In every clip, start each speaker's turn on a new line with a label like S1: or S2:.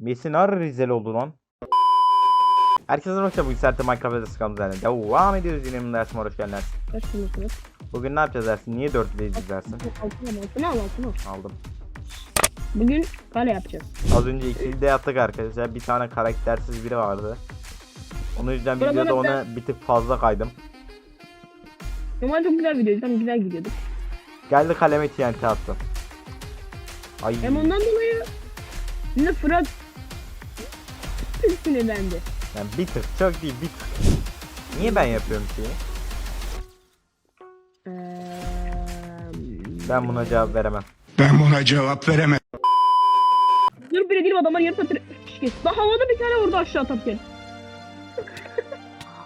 S1: Messi nar Rizeli oldu lan. Herkese hoş geldiniz. Bu saatte Minecraft ve Skam'da devam ediyoruz yine benim dersime hoş geldiniz.
S2: Kaç bulursunuz?
S1: Bugün ne yapacağız dersin? Niye 4 izleyeceğiz dersin?
S2: Altına al, altına al, altına al.
S1: Aldım.
S2: Bugün kale yapacağız.
S1: Az önce ikili de yaptık arkadaşlar. Bir tane karaktersiz biri vardı. Onun yüzden
S2: Burada
S1: videoda ona bir tık fazla kaydım.
S2: Normal çok güzel videoydu. Tam güzel gidiyorduk.
S1: Geldi kaleme TNT attı. Ay.
S2: Hem ondan dolayı Şimdi Fırat sinirlendi.
S1: Yani bir tık çok değil bir tık. Niye ben yapıyorum şeyi?
S2: Eee,
S1: Ben buna cevap veremem.
S3: Ben buna cevap veremem.
S2: Dur bile değilim adamlar yarım satır. Daha havada bir tane vurdu aşağı atarken.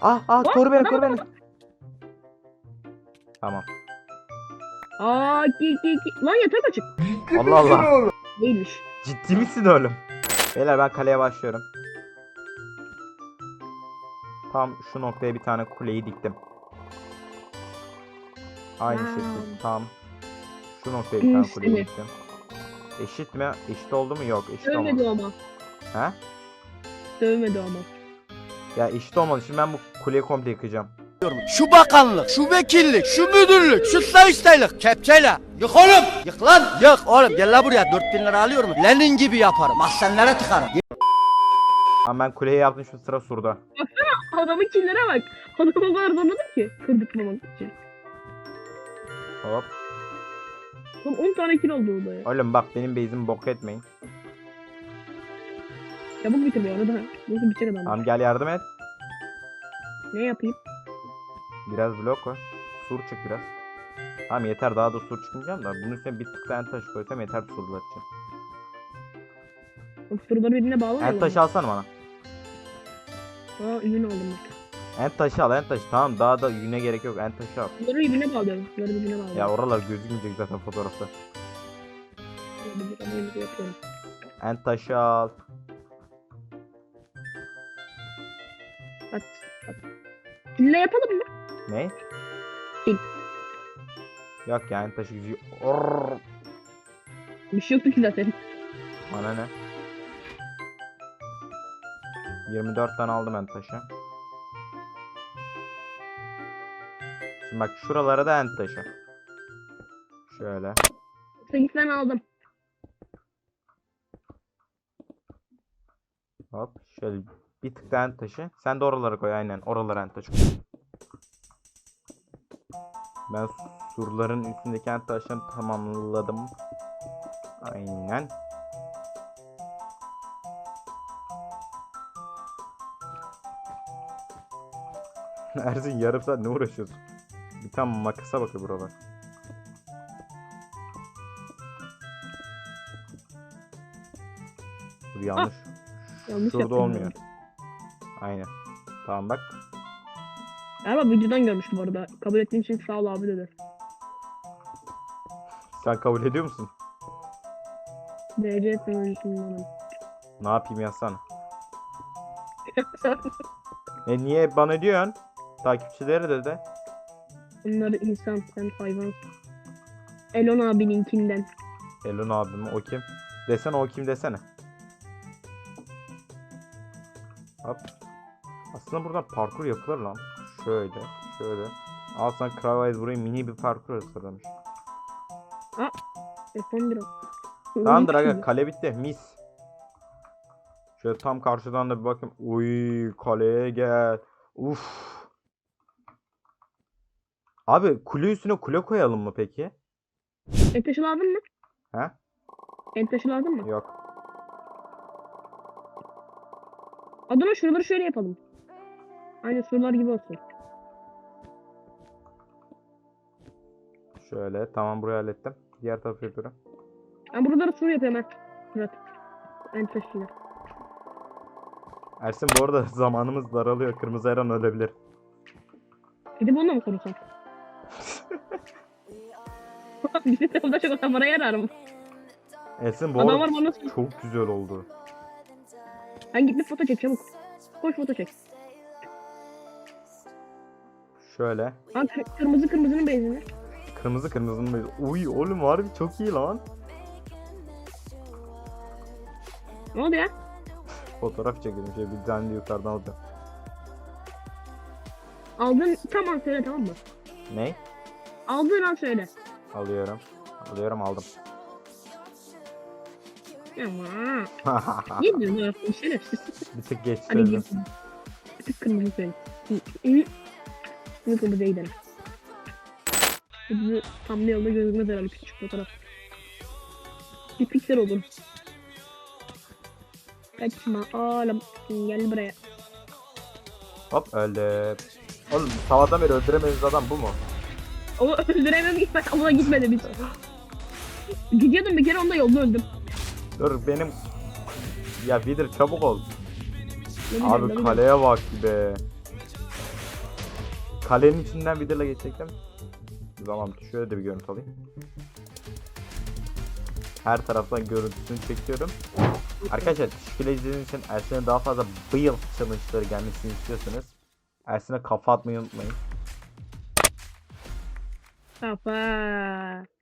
S1: Ah ah
S2: What?
S1: koru beni koru beni. Tamam.
S2: Aa ki ki ki. Lan yatak açık.
S1: Allah Allah.
S2: Değilmiş.
S1: Ciddi misin oğlum? Beyler ben kaleye başlıyorum. Tam şu noktaya bir tane kuleyi diktim. Aynı
S2: Wow.
S1: şekilde tam şu noktaya bir tane kuleyi diktim. Eşit mi? Eşit oldu mu? Yok eşit olmadı.
S2: Dövmedi ama.
S1: He?
S2: Dövmedi ama.
S1: Ya eşit olmadı. Şimdi ben bu kuleyi komple yıkacağım.
S4: Şu bakanlık, şu vekillik, şu müdürlük, şu sayıştaylık kepçeyle. Yık oğlum. Yık lan. Yık oğlum gel la buraya 4000 lira alıyorum. Lenin gibi yaparım. Mahzenlere tıkarım.
S1: Ama ben kuleyi yaptım şu sıra surda.
S2: Adamın killere bak. Adam o kadar zorladım ki. Kırdırtmamak için.
S1: Hop.
S2: Lan 10 tane kill oldu orada ya.
S1: Oğlum bak benim base'imi bok etmeyin.
S2: Çabuk bitir bu arada. Nasıl bitecek adam?
S1: Tamam gel yardım et.
S2: Ne yapayım?
S1: Biraz blok var. Sur çık biraz. Tamam yeter daha da sur çıkmayacağım da bunun üstüne bir tık da en taş koysam yeter surlar için.
S2: O soruları birbirine bağlamıyor
S1: En taşı alsana bana.
S2: Aa ürün aldım bak.
S1: En taşı al en taşı. Tamam daha da yüne gerek yok en taşı al.
S2: Bunları birbirine bağlıyorum. Bunları birbirine bağlıyorum.
S1: Ya oralar gözükmeyecek zaten fotoğrafta. En taşı al.
S2: At, at. Kille yapalım mı?
S1: Ne?
S2: Fil.
S1: Yok ya en taşı gücü. Orr.
S2: Bir şey yoktu ki zaten.
S1: Bana ne? 24 tane aldım en taşı. Şimdi bak şuralara da en taşı. Şöyle.
S2: 8 tane aldım.
S1: Hop şöyle bir tık daha en taşı. Sen de oralara koy aynen. Oralara en taşı. Ben surların üstündeki en taşlarını tamamladım. Aynen. Ersin yarım saat ne uğraşıyorsun? Bir tane makasa bakıyor buralar. Dur yanlış.
S2: Yanlış
S1: Şurada
S2: yaptım
S1: olmuyor.
S2: ben.
S1: Aynen. Tamam bak.
S2: Galiba videodan görmüştüm arada. Kabul ettiğin için sağ ol abi dedi.
S1: Sen kabul ediyor musun?
S2: DC teknolojisinden.
S1: Ne yapayım yazsana. E niye bana diyorsun? Takipçileri de de.
S2: Bunlar insan, sen hayvan. Elon abininkinden.
S1: Elon abimi o kim? Desene o kim desene. Hop. Aslında buradan parkur yapılır lan. Şöyle, şöyle. Al sana Kravayz buraya mini bir parkur hazırlamış.
S2: F11 o.
S1: Tamamdır aga kale bitti mis. Şöyle tam karşıdan da bir bakayım. Uy kaleye gel. Uf. Abi kule üstüne kule koyalım mı peki?
S2: En taşı lazım mı?
S1: He?
S2: En taşı lazım mı?
S1: Yok.
S2: Adana şuraları şöyle yapalım. Aynı sorular gibi olsun.
S1: Şöyle tamam burayı hallettim. Diğer tarafı yapıyorum.
S2: Ben buraları soru yapıyorum ben. Murat. En taşıyla.
S1: Ersin bu arada zamanımız daralıyor. Kırmızı Eren ölebilir.
S2: Gidip onunla mı konuşsam? Bizim tarafta çok adam bana yarar mı?
S1: Ersin bu
S2: Adam
S1: arada
S2: var bana sor.
S1: çok güzel oldu.
S2: Ben gidip foto çek çabuk. Koş foto çek.
S1: Şöyle.
S2: Kı- kırmızı kırmızının benzini.
S1: Kırmızı kırmızının böyle. Uy oğlum harbi çok iyi lan.
S2: Ne oldu ya?
S1: Fotoğraf çekelim. Şey bir tane de yukarıdan alacağım.
S2: Aldın tamam söyle tamam mı?
S1: Ne?
S2: Aldığın an söyle.
S1: Alıyorum. Alıyorum aldım.
S2: Ne diyorsun ya? Şerefsiz.
S1: bir tık geç
S2: Hadi
S1: söyledim.
S2: Bir tık kırmızı söyle. Şimdi kırmızıya gidelim. Kırmızı tam ne yolda gözükmez herhalde küçük fotoğraf. Bir piksel olur. Kaçma oğlum. Gel buraya.
S1: Hop öldü. Oğlum sabahtan beri öldüremediğiniz adam bu mu?
S2: Onu öldüremem gitmek ama gitmedi biz. Gidiyordum bir kere onda yolda öldüm.
S1: Dur benim... Ya Wither çabuk ol.
S2: Ne
S1: Abi
S2: bileyim.
S1: kaleye bak be. Kalenin içinden Wither'la geçecektim. Tamam şöyle de bir görüntü alayım. Her taraftan görüntüsünü çekiyorum. Arkadaşlar teşekkür izlediğiniz için Ersin'e daha fazla build challenge'ları gelmesini istiyorsanız Ersin'e kafa atmayı unutmayın.
S2: Kafa.